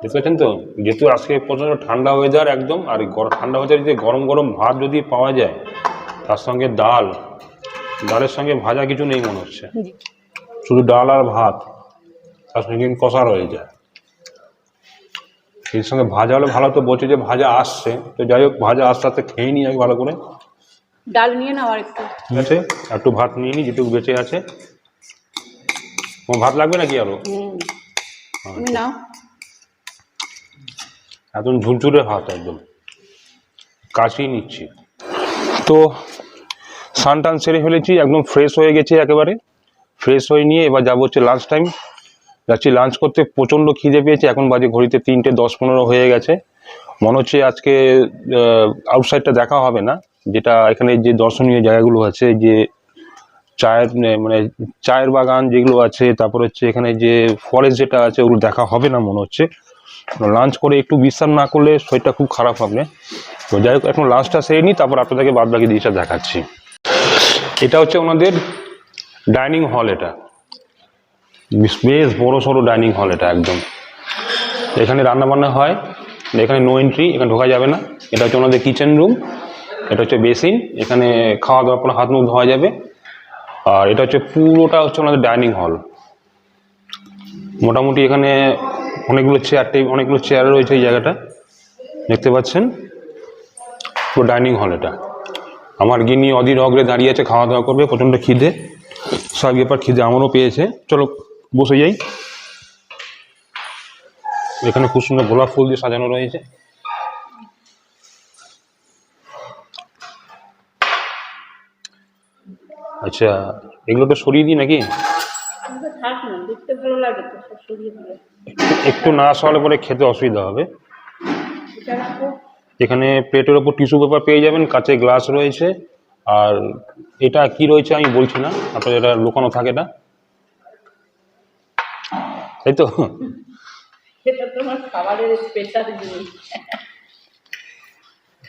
দেখতে পাচ্ছেন তো? যেহেতু আজকে প্রচণ্ড ঠান্ডা ওয়েদার একদম আর ঠান্ডা ওয়েদারে যদি গরম গরম ভাত যদি পাওয়া যায় তার সঙ্গে ডাল ডালের সঙ্গে ভাজা কিছু নেই মনে হচ্ছে। শুধু ডাল আর ভাত তার সঙ্গে কিন্তু কষা রয়ে যায়। এর সঙ্গে ভাজা হলে ভালো তো বলছে যে ভাজা আসছে তো যাই হোক ভাজা আস্তে আস্তে খেয়ে নিই আগে ভালো করে। ডাল নিয়ে নাও আর একটু ঠিক আছে? একটু ভাত নিয়ে নিই যেটুকু বেঁচে আছে। তোমার ভাত লাগবে নাকি আরও? হুম। নাও। একদম ঝুরঝুরে ভাত, একদম। কাশিয়ে নিচ্ছি। তো স্নান টান সেরে ফেলেছি, একদম ফ্রেশ হয়ে গেছি একেবারে। ফ্রেশ হয়ে নিয়ে এবার যাব হচ্ছে লাঞ্চ টাইম যাচ্ছি লাঞ্চ করতে, প্রচণ্ড খিদে পেয়েছে, এখন বাজে ঘড়িতে তিনটে দশ পনেরো হয়ে গেছে। মনে হচ্ছে আজকে আউটসাইডটা দেখা হবে না, যেটা এখানে যে দর্শনীয় জায়গাগুলো আছে যে চায়ের মানে চায়ের বাগান যেগুলো আছে, তারপর হচ্ছে এখানে যে ফরেস্ট যেটা আছে, ওগুলো দেখা হবে না মনে হচ্ছে। লাঞ্চ করে একটু বিশ্রাম না করলে শরীরটা খুব খারাপ হবে। তো যাই হোক, এখন লাঞ্চটা সেরে নিই তারপর আপনাদেরকে বাদ বাকি জিনিসটা দেখাচ্ছি। এটা হচ্ছে ওনাদের ডাইনিং হল এটা। বেশ- বড় সড়ো ডাইনিং হল এটা একদম। এখানে রান্না বান্না হয়, এখানে নো এন্ট্রি এখানে ঢোকা যাবে না। এটা হচ্ছে ওনাদের কিচেন রুম এটা হচ্ছে বেসিন এখানে খাওয়া দাওয়ার পর হাত মুখ ধোয়া যাবে। আর এটা হচ্ছে পুরোটা হচ্ছে ওনাদের ডাইনিং হল মোটামুটি এখানে অনেকগুলো চেয়ার টেবিল অনেকগুলো চেয়ার রয়েছে এই জায়গাটা। দেখতে পাচ্ছেন? পুরো ডাইনিং হল এটা। আমার গিনি অধীর অগ্রে দাঁড়িয়ে আছে খাওয়া দাওয়া করবে, প্রচণ্ড খিদে। সব ব্যাপার খিদে আমারও পেয়েছে। চলো, বসে যাই। এখানে খুব সুন্দর গোলাপ ফুল দিয়ে সাজানো রয়েছে। আচ্ছা এগুলো তো সরিয়ে দিই নাকি? দেখতে ভালো লাগে তো সরিয়ে একটু- না সরালে পরে খেতে অসুবিধা হবে। এখানে প্লেটের ওপর টিস্যু পেপার পেয়ে যাবেন কাঁচে গ্লাস রয়েছে। আর এটা কি রয়েছে আমি বলছি না আপনার এটা লুকানো থাকে না। তাই তো?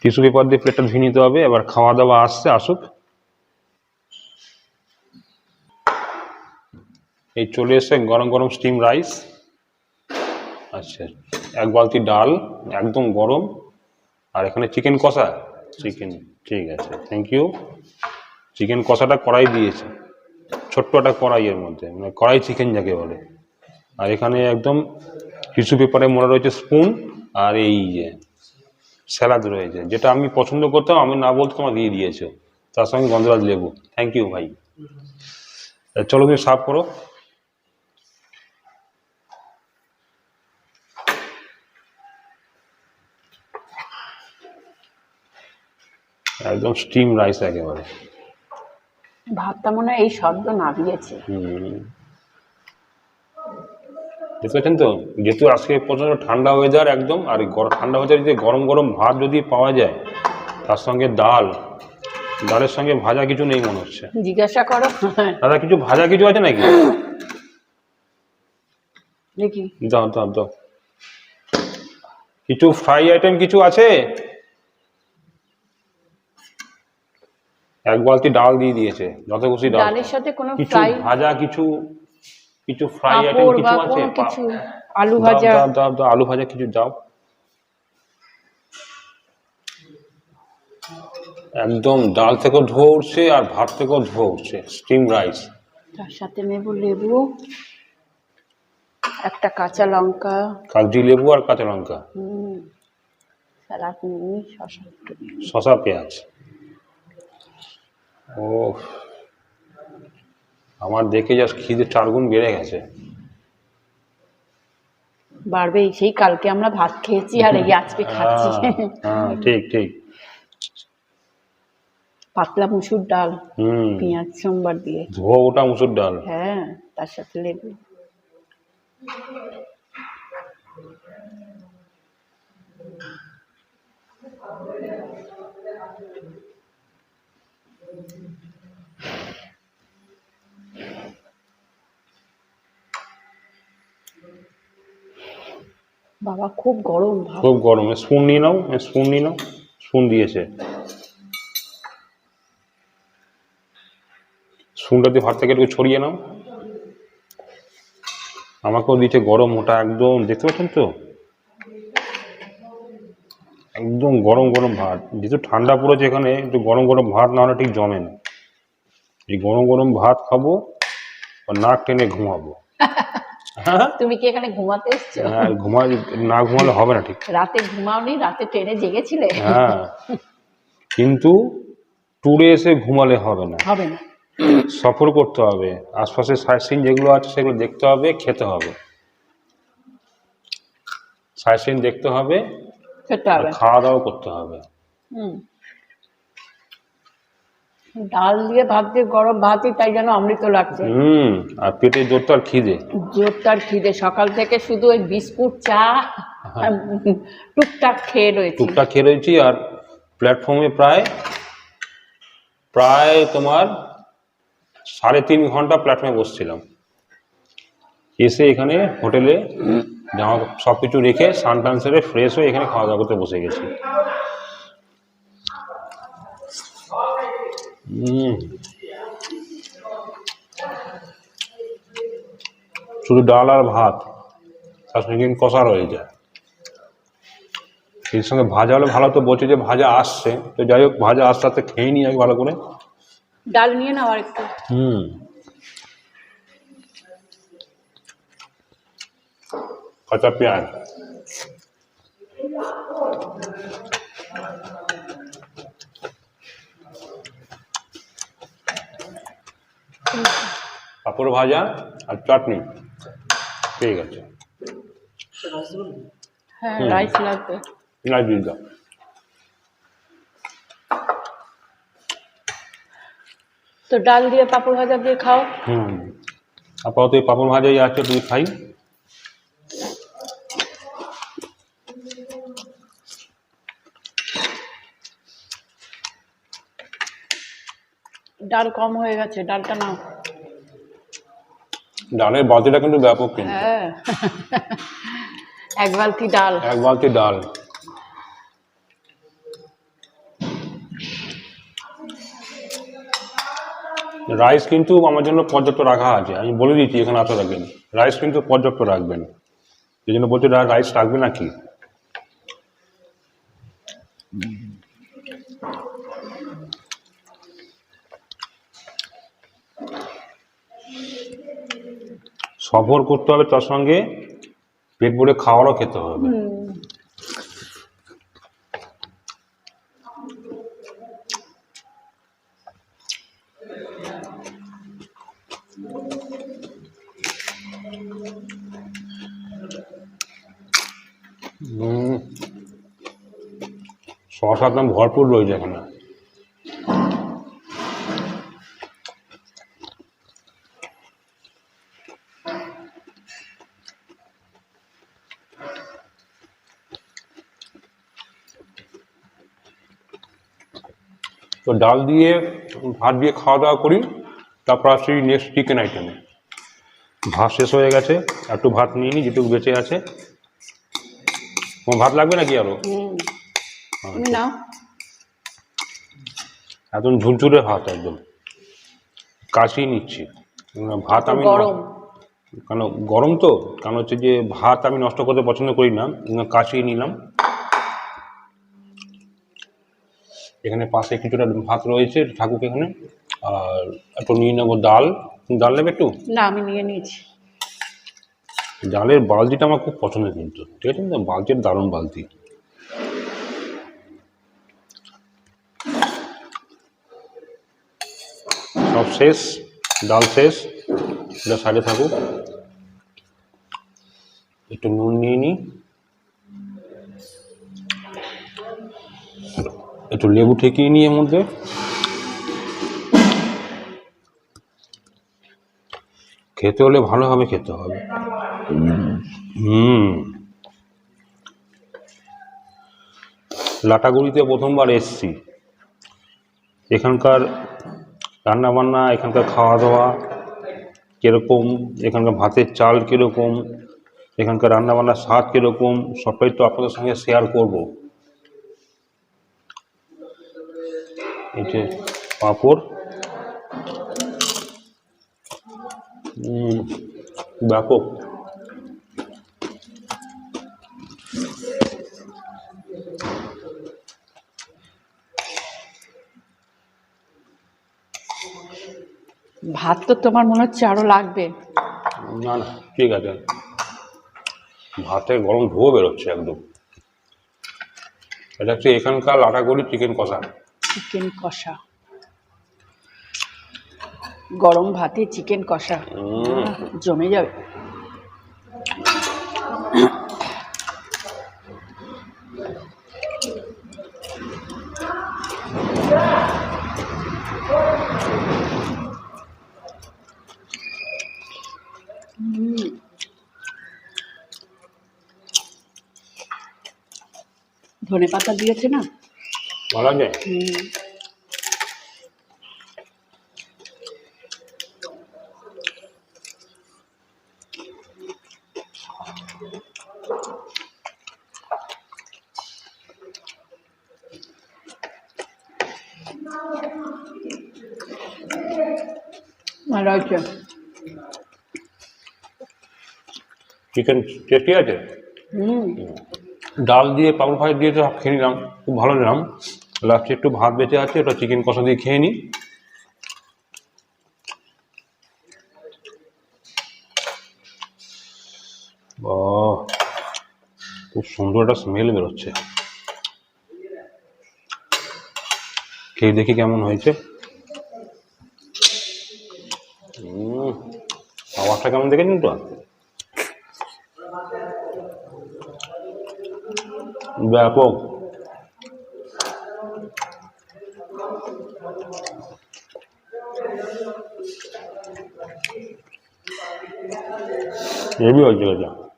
টিস্যু পেপার দিয়ে প্লেটটা ধুয়ে নিতে হবে এবার খাওয়া দাওয়া আসছে আসুক। এই চলে এসে গরম গরম স্টিম রাইস। আচ্ছা এক বালতি ডাল একদম গরম। আর এখানে চিকেন কষা। চিকেন ঠিক আছে থ্যাংক ইউ চিকেন কষাটা কড়াই দিয়েছে। ছোট্ট একটা কড়াইয়ের মধ্যে মানে কড়াই চিকেন যাকে বলে। আর এখানে একদম টিস্যু পেপারে মোড়া রয়েছে স্পুন আর এই যে স্যালাদ রয়েছে যেটা আমি পছন্দ করতাম আমি না বলতে তোমার দিয়ে দিয়েছ। তার সঙ্গে গন্ধরাজ লেবু। থ্যাংক ইউ ভাই। চলো তুমি সার্ভ করো। একদম স্টিম রাইস একেবারে। ভাতটা মনে হয় এই শব্দ নাবিয়েছে দেখতে পাচ্ছেন তো? যেহেতু আজকে প্রচণ্ড ঠান্ডা ওয়েদার একদম আর ঠান্ডা ওয়েদারে যদি গরম গরম ভাত যদি পাওয়া যায় তার সঙ্গে ডাল ডালের সঙ্গে ভাজা কিছু নেই মনে হচ্ছে। জিজ্ঞাসা করো। দাদা কিছু ভাজা কিছু আছে নাকি? দেখি। দাও দাও দাও। কিছু ফ্রাই আইটেম কিছু আছে? এক বালতি ডাল দিয়ে দিয়েছে যত খুশি ডাল। ডালের সাথে কোনো কিছু ফ্রাই ভাজা কিছু কিছু ফ্রাই আইটেম পাঁপড় কিছু আছে? কোনো কিছু আলু দাও, ভাজা। দাও দাও দাও আলু ভাজা কিছু দাও। একদম ডাল থেকেও ধোয়া উঠছে আর ভাত থেকেও ধোয়া উঠছে স্টিম রাইস তার সাথে নেব লেবু একটা কাঁচা লঙ্কা। কাগজি লেবু আর কাঁচা লঙ্কা। হুম স্যালাড নিয়ে শসা একটু। শশা পেঁয়াজ। ও আমার দেখে জাস্ট খিদে চার গুণ বেড়ে গেছে। বাড়বেই সেই কালকে আমরা ভাত খেয়েছি আর এই আজকে খাচ্ছি। হ্যাঁ, হ্যাঁ ঠিক ঠিক। পাতলা মুসুর ডাল হুম। পেঁয়াজ সোমবার দিয়ে। ধোয়া ওটা মুসুর ডাল। হ্যাঁ তার সাথে লেবু। বাবা, খুব গরম খুব গরম। স্পুন নিয়ে নাও স্পুন নিয়ে নাও। স্পুন দিয়েছে। স্পুনটা দিয়ে ভাত থেকে একটু ছড়িয়ে নাও। আমাকেও দিচ্ছে গরম, ওটা একদম, দেখতে পাচ্ছেন তো? একদম গরম গরম ভাত। যেহেতু ঠান্ডা পড়েছে এখানে একটু গরম গরম ভাত না হলে ঠিক জমে না। এই গরম গরম ভাত খাব আর নাক টেনে ঘুমাবো। হ্যাঁ? তুমি কি এখানে ঘুমাতে এসছো? হ্যাঁ, ঘুমা না ঘুমালে হবে না ঠিক। রাতে ঘুমাওনি রাতে ট্রেনে জেগেছিলে? হ্যাঁ। কিন্তু ট্যুরে এসে ঘুমালে হবে না। হবে না। সফর করতে হবে। আশপাশে সাইট সিন যেগুলো আছে সেগুলো দেখতে হবে খেতে হবে। সাইট সিন দেখতে হবে। খেতে হবে। খাওয়া দাওয়া করতে হবে। হুম। ডাল দিয়ে ভাত দিয়ে গরম ভাতই তাই যেন অমৃত লাগছে। হুম আর পেটে জোর তো আর খিদে। জোরটার খিদে। সকাল থেকে শুধু ওই বিস্কুট চা টুকটাক খেয়ে রয়েছি। টুকটাক খেয়ে রয়েছি আর প্ল্যাটফর্মে প্রায় প্রায় তোমার সাড়ে তিন ঘণ্টা প্ল্যাটফর্মে বসছিলাম। এসে এখানে হোটেলে জামা সব কিছু রেখে সান টান সেরে ফ্রেশ হয়ে এখানে খাওয়া দাওয়া করতে বসে গেছি। শুধু ডাল আর ভাত তার সঙ্গে কিন্তু কষা রয়ে যায়। এর সঙ্গে ভাজা হলে ভালো তো বলছে যে ভাজা আসছে তো যাই হোক ভাজা আস্তে আস্তে খেয়ে নিই ভালো করে। ডাল নিয়ে নাও আর একটু হুম। কাঁচা পেঁয়াজ পাঁপড় ভাজা আর চাটনি ঠিক আছে হ্যাঁ হুম। রাইস লাগবে পেঁয়াজ দিয়ে দাও তো ডাল দিয়ে পাপড় ভাজা দিয়ে খাও হুম আপাতত এই পাঁপড় ভাজাই আছে তুই খাই ডাল কম হয়ে গেছে ডালটা নাও। ডালের বাতিটা কিন্তু ব্যাপক কিন্তু। হ্যাঁ। এক বালতি ডাল। এক বালতি ডাল। রাইস কিন্তু আমার জন্য পর্যাপ্ত রাখা আছে। আমি বলে দিচ্ছি এখানে এত রাখবেন। রাইস কিন্তু পর্যাপ্ত রাখবেন। এই জন্য বলছি রাইস রাখবে নাকি? সফর করতে হবে তার সঙ্গে পেট ভরে খাওয়ারও খেতে হবে। শস একদম ভরপুর রয়েছে এখানে। তো ডাল দিয়ে ভাত দিয়ে খাওয়া দাওয়া করি তারপর আসছি নেক্সট চিকেন আইটেমে ভাত শেষ হয়ে গেছে একটু ভাত নিয়ে নিই যেটুকু বেঁচে আছে। তোমার ভাত লাগবে নাকি আরও? হুম। তুমি একদম ঝুরঝুরে ভাত একদম। কাশি নিচ্ছি। ভাত আমি কেন গরম তো? কারণ হচ্ছে যে ভাত আমি নষ্ট করতে পছন্দ করি না। কাশিয়ে নিলাম। এখানে পাশে কিছুটা ভাত রয়েছে ঠাকুর এখানে। আর একটু নিয়ে নেব ডাল। ডাল নেবে একটু? না আমি নিয়ে নিয়েছি। ডালের বালতিটা আমার খুব পছন্দের কিন্তু। ঠিক আছে না? বালতির দারুণ বালতি। সব শেষ ডাল শেষ। এটা সাইডে থাকুক। একটু নুন নিয়ে নিই একটু লেবু ঠেকিয়ে এর মধ্যে। খেতে হলে ভালোভাবে খেতে হবে। হুম। লাটাগুড়িতে প্রথমবার এসছি। এখানকার রান্না বান্না এখানকার খাওয়া দাওয়া কীরকম, এখানকার ভাতের চাল কীরকম, এখানকার রান্না বান্নার স্বাদ কীরকম, সবটাই তো আপনাদের সঙ্গে শেয়ার করব। এটি যে পাঁপড়। ব্যাপক। ভাত তো তোমার মনে হচ্ছে আরও লাগবে। না না ঠিক আছে। ভাতের গরম ধোয়া বেরোচ্ছে একদম। এটা হচ্ছে এখানকার লাটাগড়ি চিকেন কষা। চিকেন কষা। গরম ভাতে চিকেন কষা। জমে যাবে। ধনে পাতা দিয়েছে না? ভালো আছে হুম ভালো হয়েছে চিকেন টেস্টি আছে? হুম। ডাল দিয়ে পাপড় ফ্রাই দিয়ে তো খেয়ে নিলাম খুব ভালো নিলাম। লাস্টে একটু ভাত বেঁচে আছে, ওটা চিকেন কষা দিয়ে খেয়ে নিই খুব সুন্দর একটা স্মেল বেরোচ্ছে। খেয়ে দেখি কেমন হয়েছে। খাবারটা কেমন দেখেছেন তো? ব্যাপক। 예비하지 그냥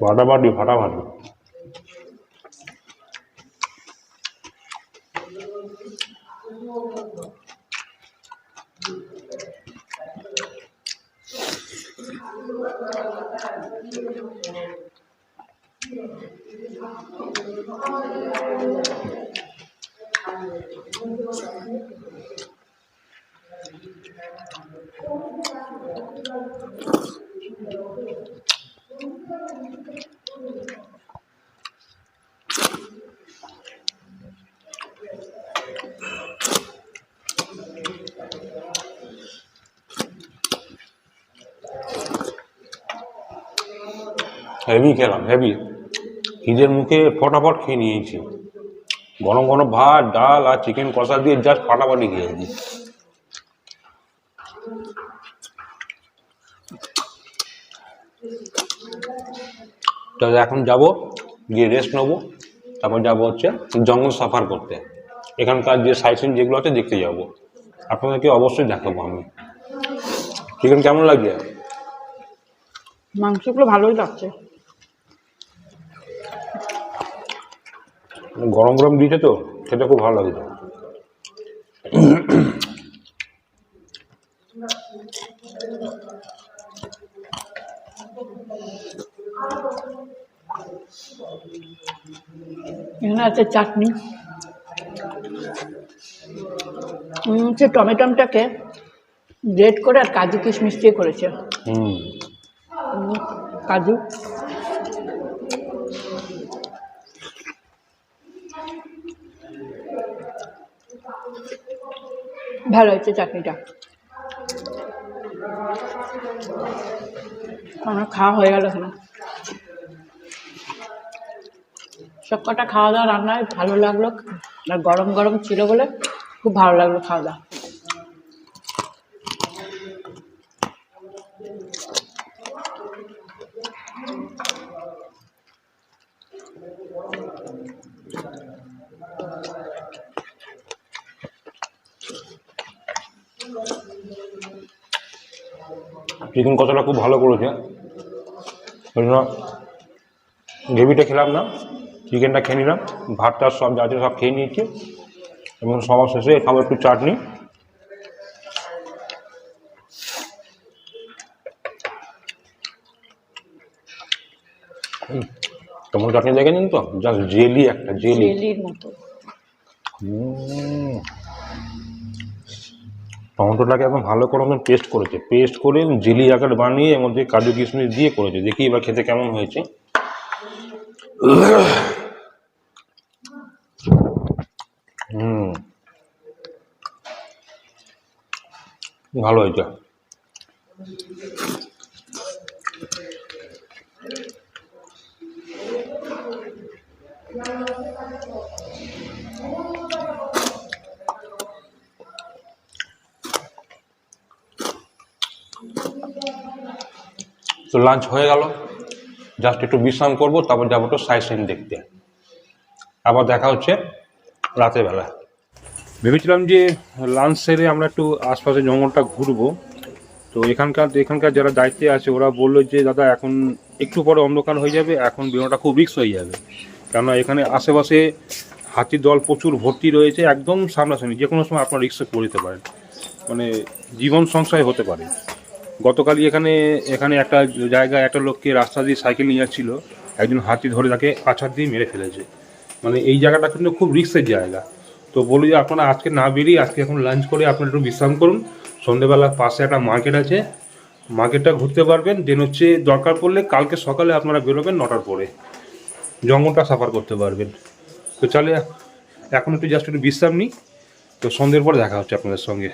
바다바디 바다바디 ফাটাফাটি ফাটাফাটি হেভি খেলাম, হেভি। খিদের মুখে ফটাফট খেয়ে নিয়েছি। গরম গরম ভাত, ডাল আর চিকেন কষা দিয়ে জাস্ট ফাটাফাটি খেয়েছি। তো এখন যাব, গিয়ে রেস্ট নেব। তারপর যাব হচ্ছে জঙ্গল সাফার করতে। এখানকার যে সাইট যেগুলো আছে দেখতে যাব। আপনাদেরকে অবশ্যই দেখাবো আমি। চিকেন কেমন লাগছে? মাংসগুলো ভালোই লাগছে। গরম গরম দিয়েছে তো খেতে খুব ভালো লাগছে। এখানে আছে চাটনি। হচ্ছে টমেটোমটাকে গ্রেট করে আর কাজু কিশমিশ দিয়ে করেছে। হুম। কাজু। ভালো হয়েছে চাটনিটা। আমার খাওয়া হয়ে গেল এখানে। সব কটা খাওয়া দাওয়া রান্নায় ভালো লাগল আর গরম গরম ছিল বলে খুব ভালো লাগল খাওয়া দাওয়া। চিকেন কষাটা খুব ভালো করেছে। ওই জন্য গ্রেভিটা খেলাম না চিকেনটা খেয়ে নিলাম ভাতটা সব যা সব খেয়ে নিয়েছি এবং সবার শেষে খাব একটু চাটনি। তোমার চাটনি দেখেছেন তো জাস্ট জেলি একটা জেলি। জেলির মতো। টমেটোটাকে একদম ভালো করে একদম পেস্ট করেছে। পেস্ট করে জেলি আকার বানিয়ে এর মধ্যে কাজু কিশমিশ দিয়ে করেছে। দেখি এবার খেতে কেমন হয়েছে। হুম। ভালো হয়েছে। তো লাঞ্চ হয়ে গেল। জাস্ট একটু বিশ্রাম করব, তারপর যাব একটু সাইড সিন দেখতে। আবার দেখা হচ্ছে রাতের বেলা। ভেবেছিলাম যে লাঞ্চ সেরে আমরা একটু আশপাশে জঙ্গলটা ঘুরবো। তো এখানকার এখানকার যারা দায়িত্বে আছে, ওরা বলল যে, দাদা, এখন একটু পরে অন্ধকার হয়ে যাবে, এখন বেরোটা খুব রিক্স হয়ে যাবে। কেননা এখানে আশেপাশে হাতির দল প্রচুর ভর্তি রয়েছে, একদম সামনাসামনি যে কোনো সময় আপনার রিক্সে পড়ে পারেন। মানে জীবন সংশয় হতে পারে। গতকালই এখানে এখানে একটা জায়গায় একটা লোককে রাস্তা দিয়ে সাইকেল নিয়ে যাচ্ছিল। একজন হাতি ধরে তাকে আছাড় দিয়ে মেরে ফেলেছে। মানে এই জায়গাটা কিন্তু খুব রিস্কের জায়গা। তো বলি যে আপনারা আজকে না বেরিয়ে আজকে এখন লাঞ্চ করে আপনারা একটু বিশ্রাম করুন। সন্ধেবেলা পাশে একটা মার্কেট আছে। মার্কেটটা ঘুরতে পারবেন। দেন হচ্ছে দরকার পড়লে কালকে সকালে আপনারা বেরোবেন নটার পরে। জঙ্গলটা সাফার করতে পারবেন। তো চলে, এখন একটু জাস্ট একটু বিশ্রাম নিই। তো সন্ধ্যের পরে দেখা হচ্ছে আপনাদের সঙ্গে।